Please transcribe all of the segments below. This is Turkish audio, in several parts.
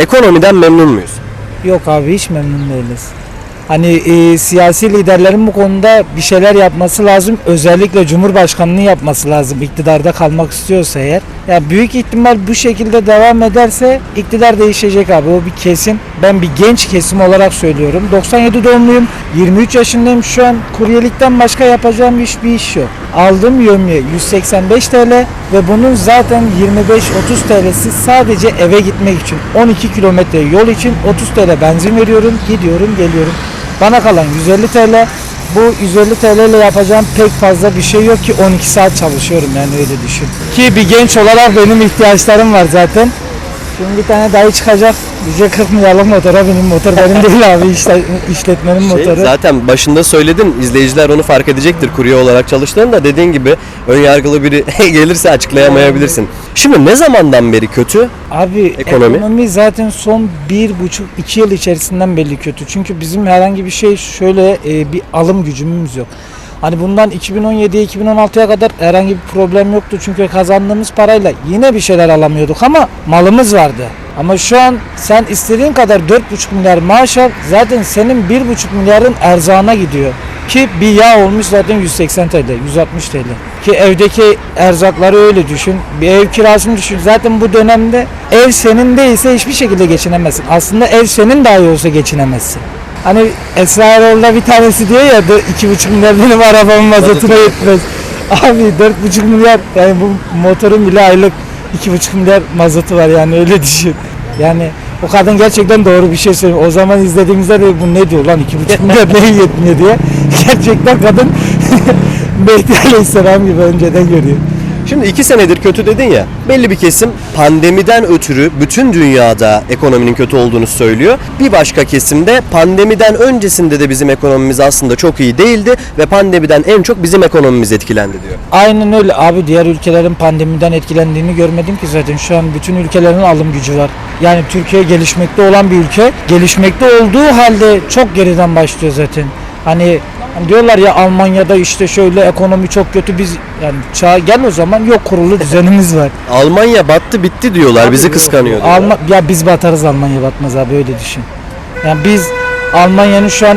Ekonomiden memnun muyuz? Yok abi hiç memnun değiliz. Hani e, siyasi liderlerin bu konuda bir şeyler yapması lazım. Özellikle Cumhurbaşkanı'nın yapması lazım iktidarda kalmak istiyorsa eğer. Ya büyük ihtimal bu şekilde devam ederse iktidar değişecek abi. O bir kesin. Ben bir genç kesim olarak söylüyorum. 97 doğumluyum. 23 yaşındayım şu an. Kuryelikten başka yapacağım iş bir iş yok. Aldığım yömye 185 TL ve bunun zaten 25-30 TL'si sadece eve gitmek için. 12 kilometre yol için 30 TL benzin veriyorum, gidiyorum, geliyorum. Bana kalan 150 TL. Bu 150 TL ile yapacağım pek fazla bir şey yok ki 12 saat çalışıyorum yani öyle düşün. Ki bir genç olarak benim ihtiyaçlarım var zaten. Şimdi bir tane dayı çıkacak. 40 milyarlık motora benim motor benim değil abi işle, işletmenin Şey, motoru. zaten başında söyledin izleyiciler onu fark edecektir kurye olarak çalıştığını da dediğin gibi ön yargılı biri gelirse açıklayamayabilirsin. Şimdi ne zamandan beri kötü? Abi Ekonomi? ekonomi. zaten son bir buçuk iki yıl içerisinden belli kötü. Çünkü bizim herhangi bir şey şöyle e, bir alım gücümüz yok. Hani bundan 2017'ye 2016'ya kadar herhangi bir problem yoktu. Çünkü kazandığımız parayla yine bir şeyler alamıyorduk ama malımız vardı. Ama şu an sen istediğin kadar 4,5 milyar maaş al zaten senin 1,5 milyarın erzağına gidiyor. Ki bir yağ olmuş zaten 180 TL, 160 TL. Ki evdeki erzakları öyle düşün. Bir ev kirasını düşün. Zaten bu dönemde ev senin değilse hiçbir şekilde geçinemezsin. Aslında ev senin dahi olsa geçinemezsin. Hani Esra Erol'da bir tanesi diyor ya "Dö- iki buçuk milyar benim arabamın mazotuna yetmez. Abi dört buçuk milyar yani bu motorun bile aylık iki buçuk milyar mazotu var yani öyle düşün. Yani o kadın gerçekten doğru bir şey söylüyor. O zaman izlediğimizde de bu ne diyor lan iki buçuk milyar neye yetmiyor diye. Gerçekten kadın Mehdi Aleyhisselam gibi önceden görüyor. Şimdi iki senedir kötü dedin ya belli bir kesim pandemiden ötürü bütün dünyada ekonominin kötü olduğunu söylüyor. Bir başka kesim de pandemiden öncesinde de bizim ekonomimiz aslında çok iyi değildi ve pandemiden en çok bizim ekonomimiz etkilendi diyor. Aynen öyle abi diğer ülkelerin pandemiden etkilendiğini görmedim ki zaten şu an bütün ülkelerin alım gücü var. Yani Türkiye gelişmekte olan bir ülke. Gelişmekte olduğu halde çok geriden başlıyor zaten. Hani hani diyorlar ya Almanya'da işte şöyle ekonomi çok kötü biz yani çağ gel o zaman yok kurulu düzenimiz var. Almanya battı bitti diyorlar bizi Abi, kıskanıyor. yok. diyorlar. Alma, ya biz batarız Almanya batmaz abi öyle düşün. Yani biz Almanya'nın şu an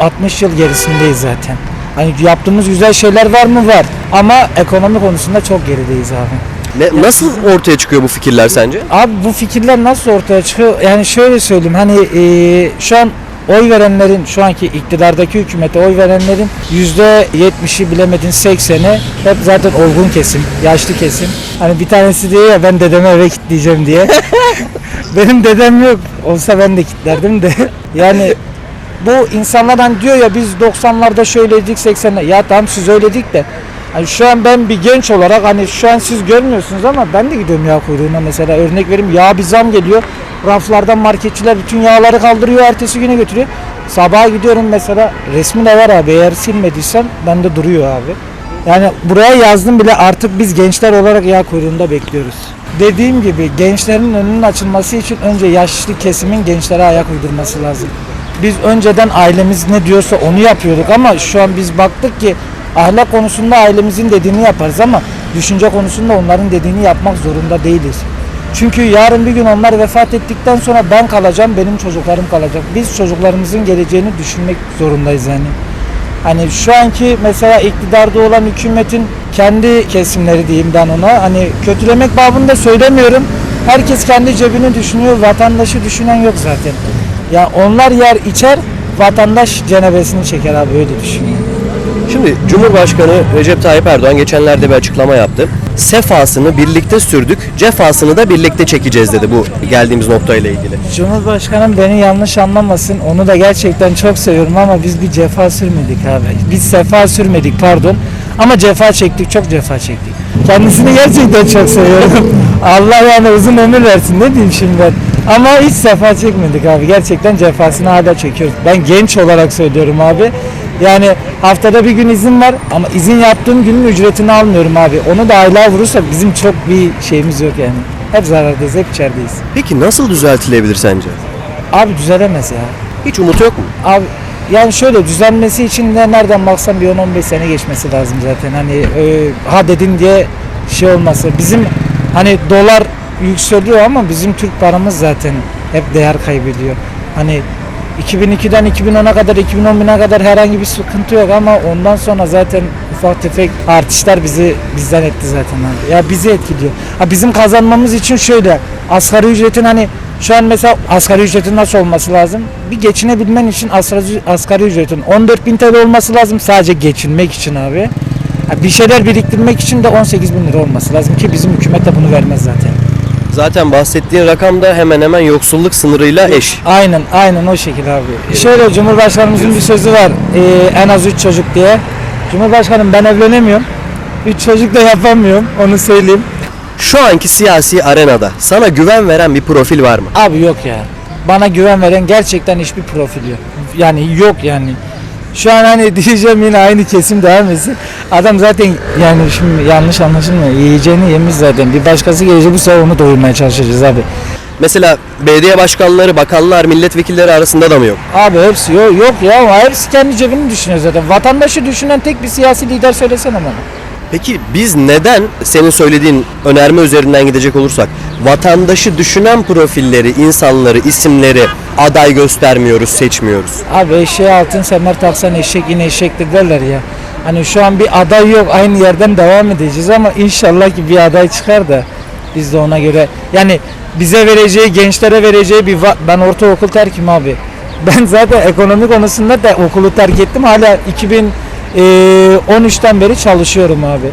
50-60 yıl gerisindeyiz zaten. Hani yaptığımız güzel şeyler var mı? Var. Ama ekonomi konusunda çok gerideyiz abi. Ne, nasıl ortaya çıkıyor bu fikirler sence? Abi bu fikirler nasıl ortaya çıkıyor? Yani şöyle söyleyeyim hani e, şu an oy verenlerin şu anki iktidardaki hükümete oy verenlerin yüzde 70'i bilemedin 80'i hep zaten olgun kesim, yaşlı kesim. Hani bir tanesi diyor ya ben dedeme eve kilitleyeceğim diye. Benim dedem yok. Olsa ben de kilitlerdim de. Yani bu insanlar hani diyor ya biz 90'larda şöyleydik 80'ler. Ya tamam siz öyledik de Hani şu an ben bir genç olarak hani şu an siz görmüyorsunuz ama ben de gidiyorum yağ kuyruğuna mesela örnek vereyim yağ bir zam geliyor. Raflardan marketçiler bütün yağları kaldırıyor ertesi güne götürüyor. Sabaha gidiyorum mesela resmi de var abi eğer silmediysen bende duruyor abi. Yani buraya yazdım bile artık biz gençler olarak yağ kuyruğunda bekliyoruz. Dediğim gibi gençlerin önünün açılması için önce yaşlı kesimin gençlere ayak uydurması lazım. Biz önceden ailemiz ne diyorsa onu yapıyorduk ama şu an biz baktık ki ahlak konusunda ailemizin dediğini yaparız ama düşünce konusunda onların dediğini yapmak zorunda değiliz. Çünkü yarın bir gün onlar vefat ettikten sonra ben kalacağım, benim çocuklarım kalacak. Biz çocuklarımızın geleceğini düşünmek zorundayız yani. Hani şu anki mesela iktidarda olan hükümetin kendi kesimleri diyeyim ben ona. Hani kötülemek babında söylemiyorum. Herkes kendi cebini düşünüyor, vatandaşı düşünen yok zaten. Ya onlar yer içer, vatandaş cenebesini çeker abi öyle düşünüyor. Şimdi Cumhurbaşkanı Recep Tayyip Erdoğan geçenlerde bir açıklama yaptı. Sefasını birlikte sürdük, cefasını da birlikte çekeceğiz dedi bu geldiğimiz noktayla ilgili. Cumhurbaşkanım beni yanlış anlamasın. Onu da gerçekten çok seviyorum ama biz bir cefa sürmedik abi. Biz sefa sürmedik pardon. Ama cefa çektik, çok cefa çektik. Kendisini gerçekten çok seviyorum. Allah yani uzun ömür versin ne diyeyim şimdi ben. Ama hiç sefa çekmedik abi. Gerçekten cefasını hala çekiyoruz. Ben genç olarak söylüyorum abi. Yani haftada bir gün izin var ama izin yaptığım günün ücretini almıyorum abi. Onu da aylığa vurursak bizim çok bir şeyimiz yok yani. Hep zarardayız, hep içerideyiz. Peki nasıl düzeltilebilir sence? Abi düzelemez ya. Hiç umut yok mu? Abi yani şöyle düzenmesi için de nereden baksan bir 10-15 sene geçmesi lazım zaten. Hani e, ha dedin diye şey olması. Bizim hani dolar yükseliyor ama bizim Türk paramız zaten hep değer kaybediyor. Hani 2002'den 2010'a kadar 2010'a kadar herhangi bir sıkıntı yok ama ondan sonra zaten ufak tefek artışlar bizi bizden etti zaten abi. Ya bizi etkiliyor. Ha bizim kazanmamız için şöyle asgari ücretin hani şu an mesela asgari ücretin nasıl olması lazım? Bir geçinebilmen için asgari, asgari ücretin 14.000 TL olması lazım sadece geçinmek için abi. Ha bir şeyler biriktirmek için de 18 bin lira olması lazım ki bizim hükümet de bunu vermez zaten. Zaten bahsettiğin rakam da hemen hemen yoksulluk sınırıyla eş. Aynen aynen o şekilde abi. Şöyle Cumhurbaşkanımızın bir sözü var ee, en az 3 çocuk diye. Cumhurbaşkanım ben evlenemiyorum. 3 çocuk da yapamıyorum onu söyleyeyim. Şu anki siyasi arenada sana güven veren bir profil var mı? Abi yok ya. Bana güven veren gerçekten hiçbir profil yok. Yani yok yani. Şu an hani diyeceğim yine aynı kesim devam etsin. Adam zaten yani şimdi yanlış anlaşılmıyor. Yiyeceğini yemiş zaten. Bir başkası gelecek bu sefer onu doyurmaya çalışacağız abi. Mesela belediye başkanları, bakanlar, milletvekilleri arasında da mı yok? Abi hepsi yok, yok ya hepsi kendi cebini düşünüyor zaten. Vatandaşı düşünen tek bir siyasi lider söylesene bana. Peki biz neden senin söylediğin önerme üzerinden gidecek olursak vatandaşı düşünen profilleri, insanları, isimleri aday göstermiyoruz, seçmiyoruz? Abi eşeğe altın semer taksan eşek yine eşektir derler ya. Hani şu an bir aday yok aynı yerden devam edeceğiz ama inşallah ki bir aday çıkar da biz de ona göre yani bize vereceği gençlere vereceği bir ben ortaokul terkim abi. Ben zaten ekonomi konusunda da okulu terk ettim hala 2013'ten beri çalışıyorum abi.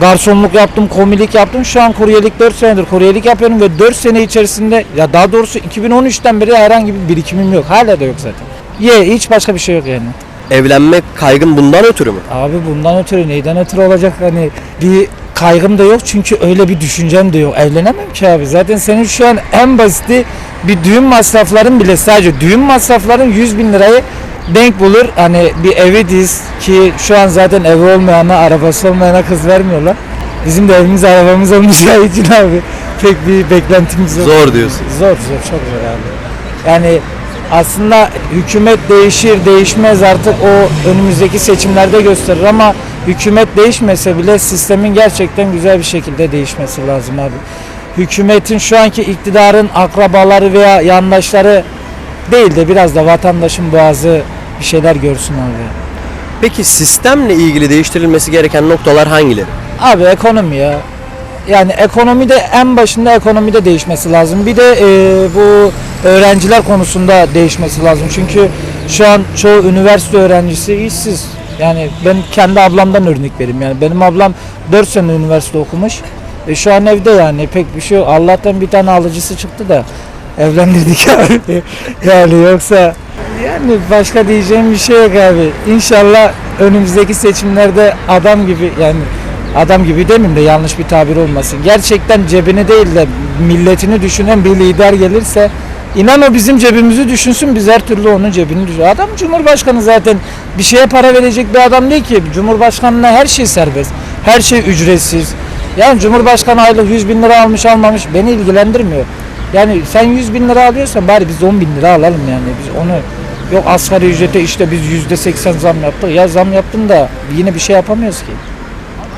Garsonluk yaptım, komilik yaptım. Şu an kuryelik 4 senedir kuryelik yapıyorum ve 4 sene içerisinde ya daha doğrusu 2013'ten beri herhangi bir birikimim yok. Hala da yok zaten. Ye hiç başka bir şey yok yani. Evlenme kaygın bundan ötürü mü? Abi bundan ötürü neyden ötürü olacak hani bir kaygım da yok çünkü öyle bir düşüncem de yok. Evlenemem ki abi. Zaten senin şu an en basiti bir düğün masrafların bile sadece düğün masrafların 100 bin lirayı denk bulur. Hani bir evi diz ki şu an zaten evi olmayana, arabası olmayana kız vermiyorlar. Bizim de evimiz arabamız olmayacağı için abi pek bir beklentimiz yok. Zor diyorsun. Zor zor çok zor abi. Yani aslında hükümet değişir değişmez artık o önümüzdeki seçimlerde gösterir ama hükümet değişmese bile sistemin gerçekten güzel bir şekilde değişmesi lazım abi. Hükümetin şu anki iktidarın akrabaları veya yandaşları değil de biraz da vatandaşın boğazı bir şeyler görsün abi. Peki sistemle ilgili değiştirilmesi gereken noktalar hangileri? Abi ekonomi ya. Yani ekonomide en başında ekonomide değişmesi lazım. Bir de e, bu öğrenciler konusunda değişmesi lazım. Çünkü şu an çoğu üniversite öğrencisi işsiz. Yani ben kendi ablamdan örnek vereyim. Yani benim ablam 4 sene üniversite okumuş. E şu an evde yani pek bir şey yok. Allah'tan bir tane alıcısı çıktı da evlendirdik abi. yani yoksa yani başka diyeceğim bir şey yok abi. İnşallah önümüzdeki seçimlerde adam gibi yani adam gibi demeyeyim de yanlış bir tabir olmasın. Gerçekten cebini değil de milletini düşünen bir lider gelirse inan o bizim cebimizi düşünsün biz her türlü onun cebini düşün. Adam Cumhurbaşkanı zaten bir şeye para verecek bir adam değil ki. Cumhurbaşkanına her şey serbest. Her şey ücretsiz. Yani Cumhurbaşkanı aylık 100 bin lira almış almamış beni ilgilendirmiyor. Yani sen 100 bin lira alıyorsan bari biz 10 bin lira alalım yani. Biz onu yok asgari ücrete işte biz yüzde 80 zam yaptık. Ya zam yaptın da yine bir şey yapamıyoruz ki.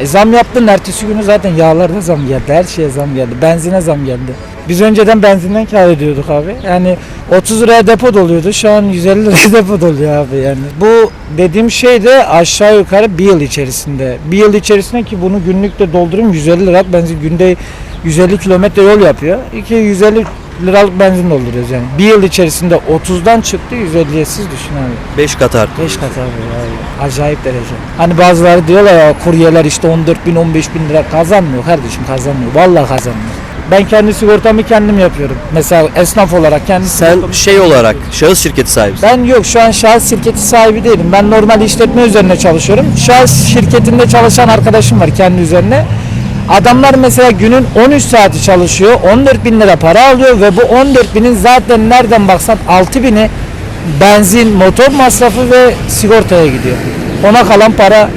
E zam yaptın ertesi günü zaten yağlarda zam geldi. Her şeye zam geldi. Benzine zam geldi. Biz önceden benzinden kar ediyorduk abi. Yani 30 liraya depo doluyordu. Şu an 150 liraya depo doluyor abi yani. Bu dediğim şey de aşağı yukarı bir yıl içerisinde. Bir yıl içerisinde ki bunu günlükte doldurayım 150 liralık benzin günde 150 kilometre yol yapıyor. 2 150 liralık benzin dolduruyoruz yani. Bir yıl içerisinde 30'dan çıktı 150'ye siz düşün abi. 5 kat arttı. 5 kat abi. Acayip derece. Hani bazıları diyorlar ya kuryeler işte 14 bin 15 bin lira kazanmıyor kardeşim kazanmıyor. Vallahi kazanmıyor. Ben kendi sigortamı kendim yapıyorum. Mesela esnaf olarak kendi Sen sigortamı- şey olarak şahıs şirketi sahibisin. ben yok şu an şahıs şirketi sahibi değilim. Ben normal işletme üzerine çalışıyorum. Şahıs şirketinde çalışan arkadaşım var kendi üzerine. Adamlar mesela günün 13 saati çalışıyor. 14 bin lira para alıyor ve bu 14 binin zaten nereden baksan 6 bini benzin, motor masrafı ve sigortaya gidiyor. Ona kalan para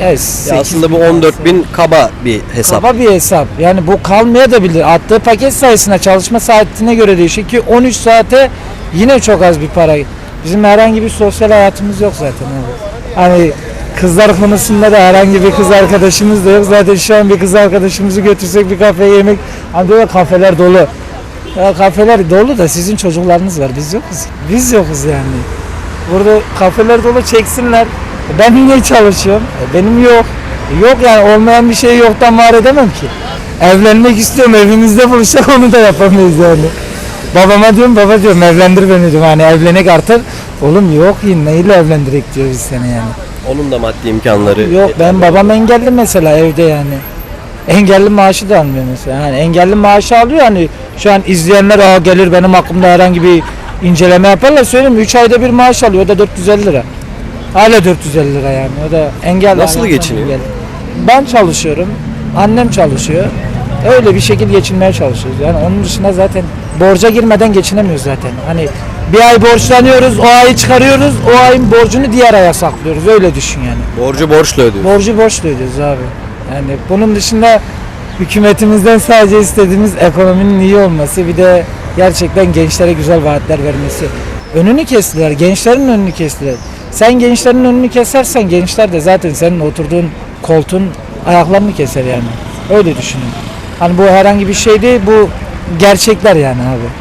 evet, Ya 8 aslında bu bin 14 bin kaba bir hesap. Kaba bir hesap. Yani bu kalmaya da bilir. Attığı paket sayısına çalışma saatine göre değişiyor ki 13 saate yine çok az bir para. Bizim herhangi bir sosyal hayatımız yok zaten abi. Hani kızlar konusunda da herhangi bir kız arkadaşımız da yok. Zaten şu an bir kız arkadaşımızı götürsek bir kafeye yemek. Hani diyorlar kafeler dolu. Ya kafeler dolu da sizin çocuklarınız var. Biz yokuz. Biz yokuz yani. Burada kafeler dolu çeksinler. Ben niye çalışıyorum? E, Benim yok. E, Yok yani olmayan bir şeyi yoktan var edemem ki. Evlenmek istiyorum evimizde buluşacak onu da yapamayız yani. Babama diyorum baba diyorum evlendir beni diyorum hani evlenek artık. Oğlum yok yine neyle evlendirek diyor biz seni yani. Onun da maddi imkanları Yok ben babam engelli mesela evde yani. Engelli maaşı da almıyor mesela. Yani engelli maaşı alıyor hani şu an izleyenler Aa, gelir benim hakkımda herhangi bir inceleme yaparlar söyleyeyim 3 ayda bir maaş alıyor o da 450 lira. Hala 450 lira yani o da engelli. Nasıl ayağından geçiniyor? engelli. Ben çalışıyorum. Annem çalışıyor. Öyle bir şekilde geçinmeye çalışıyoruz. Yani onun dışında zaten borca girmeden geçinemiyoruz zaten. Hani bir ay borçlanıyoruz, o ayı çıkarıyoruz, o ayın borcunu diğer aya saklıyoruz. Öyle düşün yani. borcu borçla ödüyor. Borcu borçla ödüyoruz abi. Yani bunun dışında hükümetimizden sadece istediğimiz ekonominin iyi olması bir de gerçekten gençlere güzel vaatler vermesi. Önünü kestiler, gençlerin önünü kestiler. Sen gençlerin önünü kesersen gençler de zaten senin oturduğun koltuğun ayaklarını keser yani. Öyle düşünün. Hani bu herhangi bir şey değil, bu gerçekler yani abi.